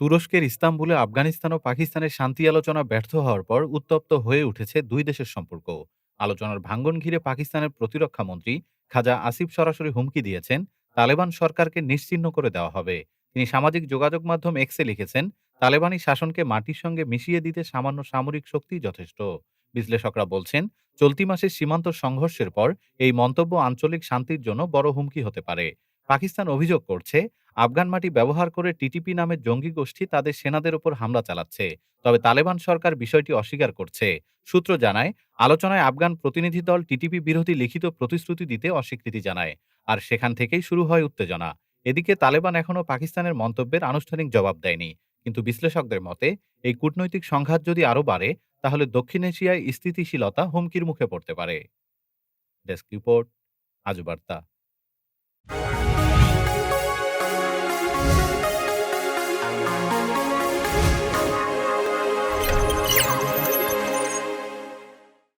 তুরস্কের ইস্তাম্বুলে আফগানিস্তান ও পাকিস্তানের শান্তি আলোচনা ব্যর্থ হওয়ার পর উত্তপ্ত হয়ে উঠেছে দুই দেশের সম্পর্ক। আলোচনার ভাঙ্গন ঘিরে পাকিস্তানের প্রতিরক্ষা মন্ত্রী খাজা আসিফ সরাসরি হুমকি দিয়েছেন, তালেবান সরকারকে নিশ্চিহ্ন করে দেওয়া হবে। তিনি সামাজিক যোগাযোগ মাধ্যম এক্সে লিখেছেন, তালেবানি শাসনকে মাটির সঙ্গে মিশিয়ে দিতে সামান্য সামরিক শক্তি যথেষ্ট। বিশ্লেষকরা বলছেন, চলতি মাসের সীমান্ত সংঘর্ষের পর এই মন্তব্য আঞ্চলিক শান্তির জন্য বড় হুমকি হতে পারে। পাকিস্তান অভিযোগ করছে আফগান মাটি ব্যবহার করে টিটিপি নামের জঙ্গি গোষ্ঠী তাদের সেনাদের ওপর হামলা চালাচ্ছে। তবে তালেবান সরকার বিষয়টি অস্বীকার করছে। সূত্র জানায়, আলোচনায় আফগান প্রতিনিধি দল টিটিপি বিরোধী লিখিত প্রতিশ্রুতি দিতে অস্বীকৃতি জানায় আর সেখান থেকেই শুরু হয় উত্তেজনা। এদিকে তালেবান এখনও পাকিস্তানের মন্তব্যের আনুষ্ঠানিক জবাব দেয়নি। কিন্তু বিশ্লেষকদের মতে, এই কূটনৈতিক সংঘাত যদি আরও বাড়ে, তাহলে দক্ষিণ এশিয়ায় স্থিতিশীলতা হুমকির মুখে পড়তে পারে। ডেস্ক রিপোর্ট আজ বার্তা